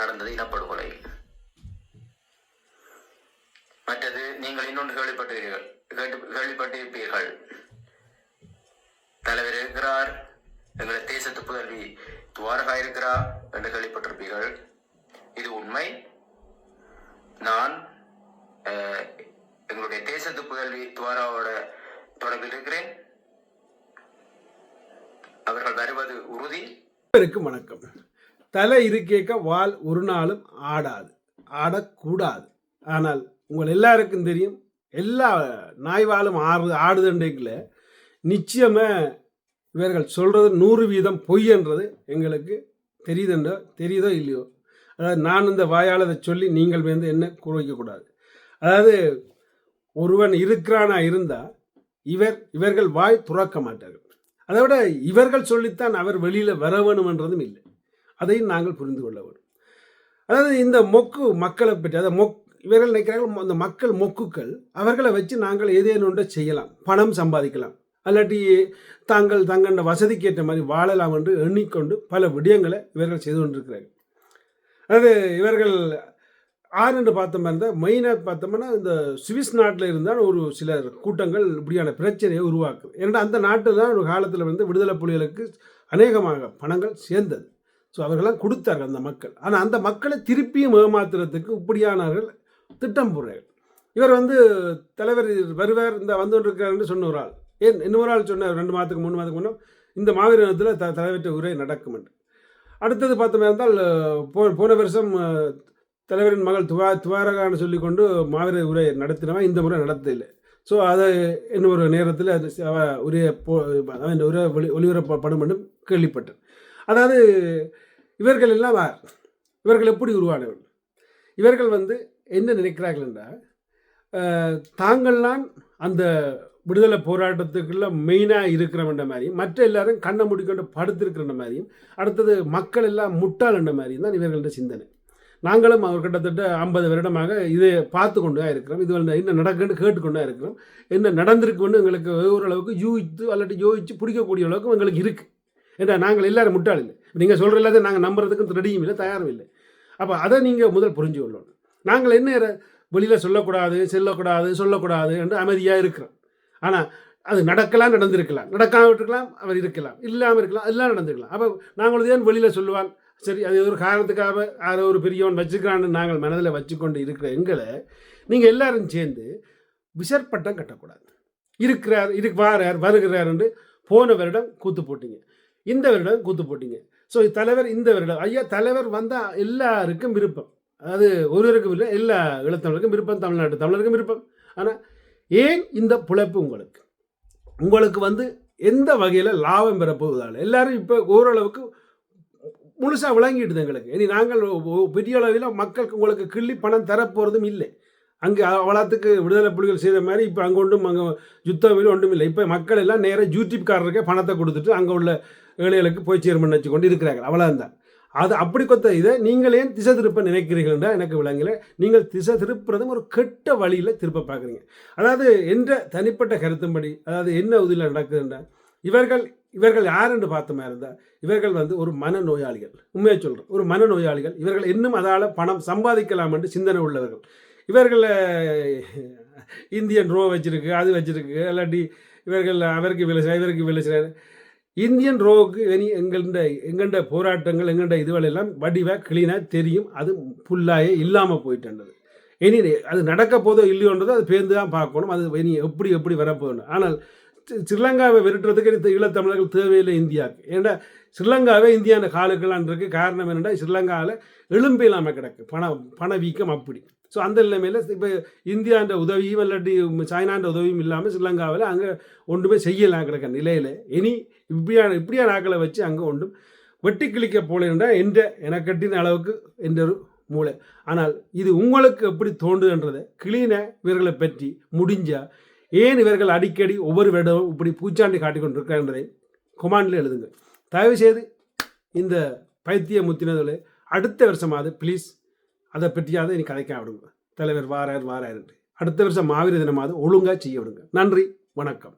நடந்தது இனப்படுகொலை. மற்றது நீங்கள் இன்னொன்று கேள்விப்பட்டீர்கள் கேள்விப்பட்டிருப்பீர்கள். தலைவர் இருக்கிறார். எங்களை தேசத்து புதல்வி துவாரகா இருக்கிறார் என்று கேள்விப்பட்டிருப்பீர்கள். இது உண்மை? நான் எங்களுடைய தேசத்து புதல்வி துவாராவோட தொடர்பில் இருக்கிறேன். அவர்கள் வருவது உறுதி. வணக்கம். தலை இருக்கேக்க வால் ஒரு நாளும் ஆடாது ஆடக்கூடாது. ஆனால் உங்கள் எல்லாருக்கும் தெரியும் எல்லா நாய்வாலும் ஆடு ஆடுதுண்டைக்குல நிச்சயமாக இவர்கள் சொல்கிறது நூறு வீதம் பொய்ன்றது எங்களுக்கு தெரியுதுன்றோ தெரியுதோ இல்லையோ? அதாவது நான் இந்த வாயால் அதை சொல்லி நீங்கள் வந்து என்ன குறைக்கக்கூடாது? அதாவது ஒருவன் இருக்கிறானா இருந்தால் இவர் இவர்கள் வாய் துறக்க மாட்டார்கள். அதை விட இவர்கள் சொல்லித்தான் அவர் வெளியில் வர வேணுமென்றதும் இல்லை. அதையும் நாங்கள் புரிந்து கொள்ள வேண்டும். அதாவது இந்த மொக்கு மக்களை பற்றி அதாவது மொக் இவர்கள் நினைக்கிறார்கள் அந்த மக்கள் மொக்குக்கள் அவர்களை வச்சு நாங்கள் ஏதேனும் ஒன்றை செய்யலாம் பணம் சம்பாதிக்கலாம். அல்லாட்டி தாங்கள் தங்கள வசதிக்கு ஏற்ற மாதிரி வாழலாம் என்று எண்ணிக்கொண்டு பல விடயங்களை இவர்கள் செய்து கொண்டிருக்கிறார்கள். அதாவது இவர்கள் ஆறு என்று பார்த்தோம்னா இருந்தால் மெயினாக பார்த்தோம்னா இந்த சுவிஸ் நாட்டில் இருந்தால் ஒரு சில கூட்டங்கள் இப்படியான பிரச்சனையை உருவாக்குது. ஏன்னா அந்த நாட்டில் தான் ஒரு காலத்தில் வந்து விடுதலை புலிகளுக்கு அநேகமாக பணங்கள் சேர்ந்தது. ஸோ அவர்களாம் கொடுத்தார்கள் அந்த மக்கள். ஆனால் அந்த மக்களை திருப்பியும் ஏமாத்துறதுக்கு இப்படியானவர்கள் திட்டம் போடுறார்கள். இவர் வந்து தலைவர் வருவார் இந்த வந்து கொண்டிருக்காருன்னு சொன்ன ஒரு ஆள். ஏன்? இன்னொரு ஆள் சொன்னார் ரெண்டு மாதத்துக்கு மூணு மாதத்துக்கு முன்னே இந்த மாவீரத்தில் த தலைவர்கிட்ட உரை நடக்கும் என்று. அடுத்தது பார்த்தோமே இருந்தால் போ போன வருஷம் தலைவரின் மகள் துவா துவாரகான்னு சொல்லிக்கொண்டு மாவீர உரை நடத்தினவன் இந்த முறை நடத்தலை ஸோ அதை இன்னும் ஒரு நேரத்தில் அது உரையை போ அந்த உரை ஒளி ஒளிபரப்பப்படும் என்றும் கேள்விப்பட்டேன். அதாவது இவர்கள் எல்லாம் யார்? இவர்கள் எப்படி உருவானவர்கள்? இவர்கள் வந்து என்ன நினைக்கிறார்கள் என்றால் அஹ், தாங்கள்லாம் அந்த விடுதலை போராட்டத்துக்குள்ள மெயினாக இருக்கிறவன்ற மாதிரியும் மற்ற எல்லாரும் கண்ணை முடிக்கொண்டு படுத்திருக்கிற மாதிரியும் அடுத்தது மக்கள் எல்லாம் முட்டாளன்ற மாதிரியும் தான் இவர்களோட சிந்தனை. நாங்களும் அவர் கிட்டத்தட்ட ஐம்பது வருடமாக இதை பார்த்து கொண்டு தான் இருக்கிறோம். இது என்ன நடக்குன்னு கேட்டுக்கொண்டு தான் இருக்கிறோம். என்ன நடந்திருக்குன்னு எங்களுக்கு ஓரளவுக்கு யூகித்து அல்லாட்டி யோகித்து பிடிக்கக்கூடிய அளவுக்கு எங்களுக்கு இருக்குது ஏன்னா நாங்கள் எல்லாரும் முட்டாள் இல்லை. நீங்கள் சொல்கிற எல்லாத்தையும் நாங்கள் நம்புறதுக்கு ரெடியும் இல்லை தயாரும் இல்லை. அப்போ அதை நீங்கள் முதல் புரிஞ்சு கொள்ளணும். நாங்கள் என்ன வெளியில் சொல்லக்கூடாது செல்லக்கூடாது சொல்லக்கூடாது என்று அமைதியாக இருக்கிறோம். ஆனால் அது நடக்கலாம் நடந்திருக்கலாம். நடக்காமல் இருக்கலாம் அவர் இருக்கலாம். இல்லாமல் இருக்கலாம் எல்லாம் நடந்திருக்கலாம். அப்போ நாங்களது ஏன் வெளியில் சொல்லுவான்? சரி அது ஒரு காரணத்துக்காக யாரோ ஒரு பெரியவன் வச்சுக்கிறான்னு நாங்கள் மனதில் வச்சுக்கொண்டு இருக்கிற எங்களை நீங்கள் எல்லாரும் சேர்ந்து விசற்பட்டம் கட்டக்கூடாது. இருக்கிறார் இருக்கு வாரார் வருகிறார் என்று போன வருடம் கூத்து போட்டீங்க. இந்த வருடம் கூத்து போட்டீங்க. ஸோ தலைவர் இந்த வருடம். ஐயா தலைவர் வந்தால் எல்லாருக்கும் விருப்பம். அது ஒருவருக்கும் இல்லை எல்லா இளத்தமிழருக்கும் விருப்பம். தமிழ்நாட்டு தமிழருக்கும் விருப்பம். ஆனால் ஏன் இந்த பிழைப்பு உங்களுக்கு? உங்களுக்கு வந்து எந்த வகையில் லாபம் பெறப்போவதால் எல்லாரும் இப்போ ஓரளவுக்கு முழுசாக விளங்கிடுது எங்களுக்கு. இனி நாங்கள் பெரிய அளவில் மக்களுக்கு உங்களுக்கு கிள்ளி பணம் தரப்போகிறதும் இல்லை. அங்கே அவலாத்துக்கு விடுதலை புலிகள் செய்த மாதிரி இப்போ அங்கே ஒன்றும் அங்கே யுத்தம் இல்லை ஒன்றும் இல்லை இப்போ மக்கள் எல்லாம் நேராக யூடியூப்காரருக்கே பணத்தை கொடுத்துட்டு அங்கே உள்ள ஏழைகளுக்கு போய் சேர்மன் வச்சு கொண்டு இருக்கிறார்கள். அவ்வளோதான் அது அப்படி கொத்த இதை நீங்கள் ஏன் திசை திருப்ப நினைக்கிறீர்கள்ன்றா எனக்கு விளங்கல. நீங்கள் திசை திருப்புறதும் ஒரு கெட்ட வழியில் திருப்ப பார்க்குறீங்க. அதாவது என்ற தனிப்பட்ட கருத்தும்படி அதாவது என்ன உதவியில் நடக்குதுன்றா இவர்கள் இவர்கள் யாருன்னு என்று பார்த்தோமா இருந்தால் இவர்கள் வந்து ஒரு மனநோயாளிகள் உண்மையை சொல்கிறேன் ஒரு மனநோயாளிகள் இவர்கள் இன்னும் அதால் பணம் சம்பாதிக்கலாம் என்று சிந்தனை உள்ளவர்கள். இவர்கள் இந்தியன் ரோ வச்சிருக்கு அது வச்சிருக்கு. இல்லாட்டி இவர்கள் அவருக்கு விலை செய்ய, இவருக்கு விலை இந்தியன் ரோவுக்கு இனி எங்கள்ட எங்கள்ட போராட்டங்கள் எங்கள்ட இதுவெல்லாம் வடிவாக கிளீனாக தெரியும். அது புல்லாயே இல்லாமல் போயிட்டுன்றது. இனி அது நடக்க போதோ இல்லையோன்றது அது பேர்ந்து தான் பார்க்கணும். அது இனி எப்படி எப்படி வரப்போகணும் ஆனால் ஸ்ரீலங்காவை விரட்டுறதுக்கு ஈழத்தமிழர்கள் தேவையில்லை இந்தியாவுக்கு. ஏன்னா ஸ்ரீலங்காவே இந்தியான காலுக்கெல்லாம் காரணம் என்னென்னா ஸ்ரீலங்காவில் எலும்பு இல்லாமல் கிடக்கு. பண பணவீக்கம் அப்படி. ஸோ அந்த நிலைமையில் இப்போ இந்தியான்ற உதவியும் இல்லாட்டி சைனான்ற உதவியும் இல்லாமல் ஸ்ரீலங்காவில் அங்கே ஒன்றுமே செய்யலாம் கிடக்க நிலையில். இனி இப்படியான இப்படியான ஆக்களை வச்சு அங்கே ஒன்றும் வெட்டி கிழிக்க போலேன்றா என்ற எனக்கட்டின அளவுக்கு என்ற ஒரு மூளை. ஆனால் இது உங்களுக்கு எப்படி தோன்றுன்றதை கிளீன இவர்களை பற்றி முடிஞ்சால் ஏன் இவர்கள் அடிக்கடி ஒவ்வொரு வருடமும் இப்படி பூச்சாண்டி காட்டிக் கொண்டிருக்கிறதை கொமாண்டில் எழுதுங்க தயவுசெய்து இந்த பைத்திய முத்தினதில் அடுத்த வருஷமாவது ப்ளீஸ் அதை பற்றியாவது எனக்கு கதைக்க விடுங்க. தலைவர் வாரார் வாரார் அடுத்த வருஷம் மாவீர தினமாவது ஒழுங்காக செய்ய விடுங்க. நன்றி வணக்கம்.